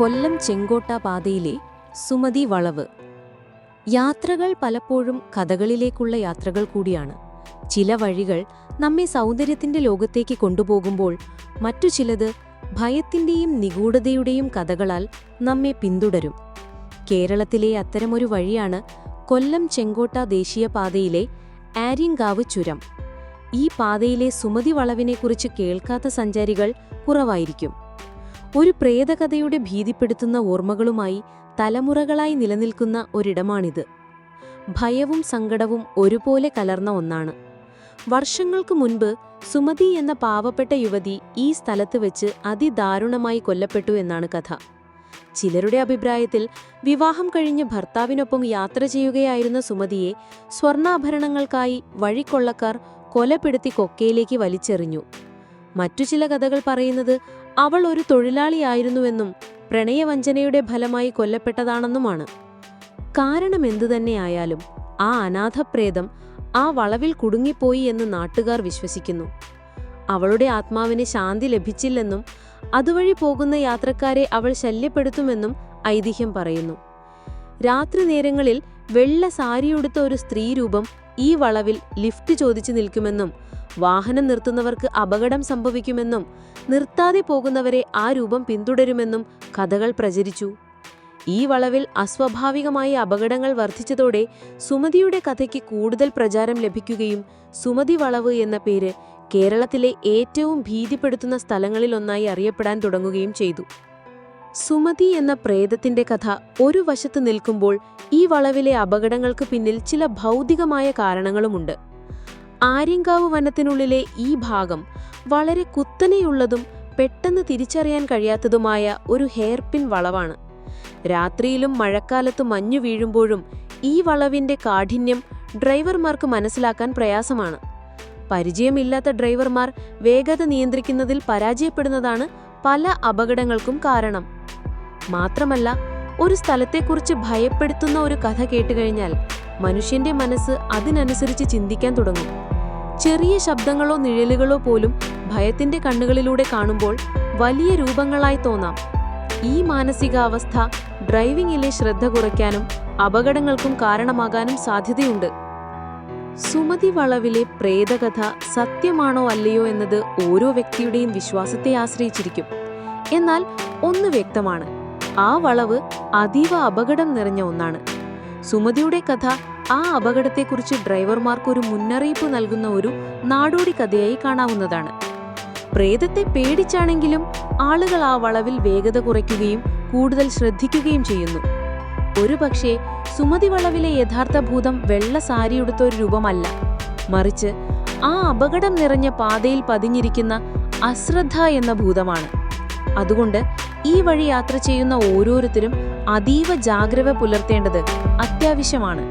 കൊല്ലം ചെങ്കോട്ട പാതയിലെ സുമതി വളവ്. യാത്രകൾ പലപ്പോഴും കഥകളിലേക്കുള്ള യാത്രകൾ കൂടിയാണ്. ചില വഴികൾ നമ്മെ സൗന്ദര്യത്തിന്റെ ലോകത്തേക്ക് കൊണ്ടുപോകുമ്പോൾ മറ്റു ചിലത് ഭയത്തിന്റെയും നിഗൂഢതയുടെയും കഥകളാൽ നമ്മെ പിന്തുടരും. കേരളത്തിലെ അത്തരമൊരു വഴിയാണ് കൊല്ലം ചെങ്കോട്ട ദേശീയപാതയിലെ ആര്യങ്കാവ് ചുരം. ഈ പാതയിലെ സുമതി വളവിനെക്കുറിച്ച് കേൾക്കാത്ത സഞ്ചാരികൾ കുറവായിരിക്കും. ഒരു പ്രേതകഥയുടെ ഭീതിപ്പെടുത്തുന്ന ഓർമ്മകളുമായി തലമുറകളായി നിലനിൽക്കുന്ന ഒരിടമാണിത്. ഭയവും സങ്കടവും ഒരുപോലെ കലർന്ന ഒന്നാണ്. വർഷങ്ങൾക്ക് മുൻപ് സുമതി എന്ന പാവപ്പെട്ട യുവതി ഈ സ്ഥലത്ത് വെച്ച് അതിദാരുണമായി കൊല്ലപ്പെട്ടു എന്നാണ് കഥ. ചിലരുടെ അഭിപ്രായത്തിൽ വിവാഹം കഴിഞ്ഞ് ഭർത്താവിനൊപ്പം യാത്ര ചെയ്യുകയായിരുന്ന സുമതിയെ സ്വർണാഭരണങ്ങൾക്കായി വഴിക്കൊള്ളക്കാർ കൊലപ്പെടുത്തി കൊക്കയിലേക്ക് വലിച്ചെറിഞ്ഞു. മറ്റു ചില കഥകൾ പറയുന്നത് അവൾ ഒരു തൊഴിലാളിയായിരുന്നുവെന്നും പ്രണയവഞ്ചനയുടെ ഫലമായി കൊല്ലപ്പെട്ടതാണെന്നുമാണ്. കാരണം എന്തുതന്നെയായാലും ആ അനാഥപ്രേതം ആ വളവിൽ കുടുങ്ങിപ്പോയി എന്ന് നാട്ടുകാർ വിശ്വസിക്കുന്നു. അവളുടെ ആത്മാവിന് ശാന്തി ലഭിച്ചില്ലെന്നും അതുവഴി പോകുന്ന യാത്രക്കാരെ അവൾ ശല്യപ്പെടുത്തുമെന്നും ഐതിഹ്യം പറയുന്നു. രാത്രി നേരങ്ങളിൽ വെള്ള സാരിയുടുത്ത ഒരു സ്ത്രീരൂപം ഈ വളവിൽ ലിഫ്റ്റ് ചോദിച്ചു നിൽക്കുമെന്നും വാഹനം നിർത്തുന്നവർക്ക് അപകടം സംഭവിക്കുമെന്നും നിർത്താതെ പോകുന്നവരെ ആ രൂപം പിന്തുടരുമെന്നും കഥകൾ പ്രചരിച്ചു. ഈ വളവിൽ അസ്വാഭാവികമായി അപകടങ്ങൾ വർദ്ധിച്ചതോടെ സുമതിയുടെ കഥയ്ക്ക് കൂടുതൽ പ്രചാരം ലഭിക്കുകയും സുമതി വളവ് എന്ന പേര് കേരളത്തിലെ ഏറ്റവും ഭീതിപ്പെടുത്തുന്ന സ്ഥലങ്ങളിലൊന്നായി അറിയപ്പെടാൻ തുടങ്ങുകയും ചെയ്തു. സുമതി എന്ന പ്രേതത്തിന്റെ കഥ ഒരു വശത്ത് നിൽക്കുമ്പോൾ ഈ വളവിലെ അപകടങ്ങൾക്ക് പിന്നിൽ ചില ഭൗതികമായ കാരണങ്ങളുമുണ്ട്. ആര്യങ്കാവ് വനത്തിനുള്ളിലെ ഈ ഭാഗം വളരെ കുത്തനെയുള്ളതും പെട്ടെന്ന് തിരിച്ചറിയാൻ കഴിയാത്തതുമായ ഒരു ഹെയർപിൻ വളവാണ്. രാത്രിയിലും മഴക്കാലത്ത് മഞ്ഞു വീഴുമ്പോഴും ഈ വളവിന്റെ കാഠിന്യം ഡ്രൈവർമാർക്ക് മനസ്സിലാക്കാൻ പ്രയാസമാണ്. പരിചയമില്ലാത്ത ഡ്രൈവർമാർ വേഗത നിയന്ത്രിക്കുന്നതിൽ പരാജയപ്പെടുന്നതാണ് പല അപകടങ്ങൾക്കും കാരണം. മാത്രമല്ല ഒരു സ്ഥലത്തെക്കുറിച്ച് ഭയപ്പെടുത്തുന്ന ഒരു കഥ കേട്ടുകഴിഞ്ഞാൽ മനുഷ്യന്റെ മനസ്സ് അതിനനുസരിച്ച് ചിന്തിക്കാൻ തുടങ്ങും. ചെറിയ ശബ്ദങ്ങളോ നിഴലുകളോ പോലും ഭയത്തിന്റെ കണ്ണുകളിലൂടെ കാണുമ്പോൾ വലിയ രൂപങ്ങളായി തോന്നാം. ഈ മാനസികാവസ്ഥ ഡ്രൈവിംഗിലെ ശ്രദ്ധ കുറയ്ക്കാനും അപകടങ്ങൾക്കും കാരണമാകാനും സാധ്യതയുണ്ട്. സുമതി വളവിലെ പ്രേതകഥ സത്യമാണോ അല്ലയോ എന്നത് ഓരോ വ്യക്തിയുടെയും വിശ്വാസത്തെ ആശ്രയിച്ചിരിക്കും. എന്നാൽ ഒന്ന് വ്യക്തമാണ്. ആ വളവ് അതീവ അപകടം നിറഞ്ഞ ഒന്നാണ്. സുമതിയുടെ കഥ ആ അപകടത്തെക്കുറിച്ച് ഡ്രൈവർമാർക്കൊരു മുന്നറിയിപ്പ് നൽകുന്ന ഒരു നാടോടി കഥയായി കാണാവുന്നതാണ്. പ്രേതത്തെ പേടിച്ചാണെങ്കിലും ആളുകൾ ആ വളവിൽ വേഗത കുറയ്ക്കുകയും കൂടുതൽ ശ്രദ്ധിക്കുകയും ചെയ്യുന്നു. ഒരുപക്ഷേ സുമതി വളവിലെ യഥാർത്ഥ ഭൂതം വെള്ള സാരിയുടുത്ത ഒരു രൂപമല്ല. മറിച്ച് ആ അപകടം നിറഞ്ഞ പാതയിൽ പതിഞ്ഞിരിക്കുന്ന അശ്രദ്ധ എന്ന ഭൂതമാണ്. അതുകൊണ്ട് ഈ വഴി യാത്ര ചെയ്യുന്ന ഓരോരുത്തരും അതീവ ജാഗ്രത പുലർത്തേണ്ടത് അത്യാവശ്യമാണ്.